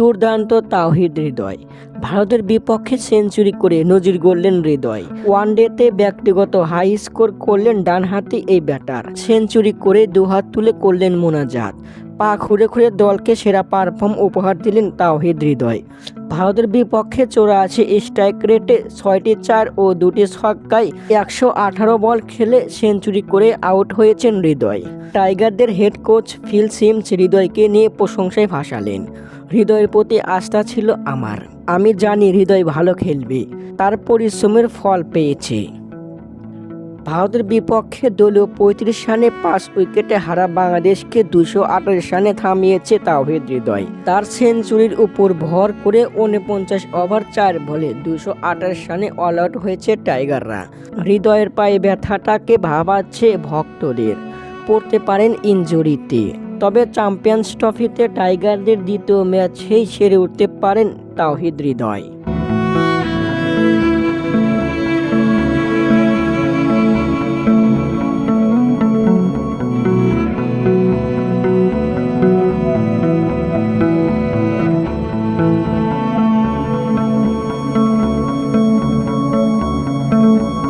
দুর্দান্ত তাওহিদ হৃদয়। ভারতের বিপক্ষে সেঞ্চুরি করে নজির গড়লেন হৃদয়। ওয়ানডেতে ব্যক্তিগত হাই স্কোর করলেন ডানহাতি এই ব্যাটার। সেঞ্চুরি করে দুহাত তুলে করলেন মোনাজাত। পা খুঁড়ে খুঁড়ে দলকে সেরা পারফর্ম উপহার দিলেন তাওহিদ হৃদয়। ভারতের বিপক্ষে চৌরাশি স্ট্রাইক রেটে ছয়টি চার ও দুটি ছক্কায় একশো আঠারো বল খেলে সেঞ্চুরি করে আউট হয়েছেন হৃদয়। টাইগারদের হেড কোচ ফিল সিমস হৃদয়কে নিয়ে প্রশংসায় ভাসালেন। হৃদয়ের প্রতি আস্থা ছিল আমার। আমি জানি হৃদয় ভালো খেলবে, তার পরিশ্রমের ফল পেয়েছে। ভারতের বিপক্ষে দলীয় পঁয়ত্রিশ রানে পাঁচ উইকেটে হারা বাংলাদেশকে দুশো আঠাশ রানে থামিয়েছে তাওহিদ হৃদয়। তার সেঞ্চুরির উপর ভর করে উনপঞ্চাশ ওভার চার বলে দুশো আঠাশ রানে অল আউট হয়েছে টাইগাররা। হৃদয়ের পায়ে ব্যথাটাকে ভাবাচ্ছে ভক্তদের, পড়তে পারেন ইনজুরিতে। তবে চ্যাম্পিয়ন্স ট্রফিতে টাইগারদের দ্বিতীয় ম্যাচেই সেরে উঠতে পারেন তাওহিদ হৃদয়।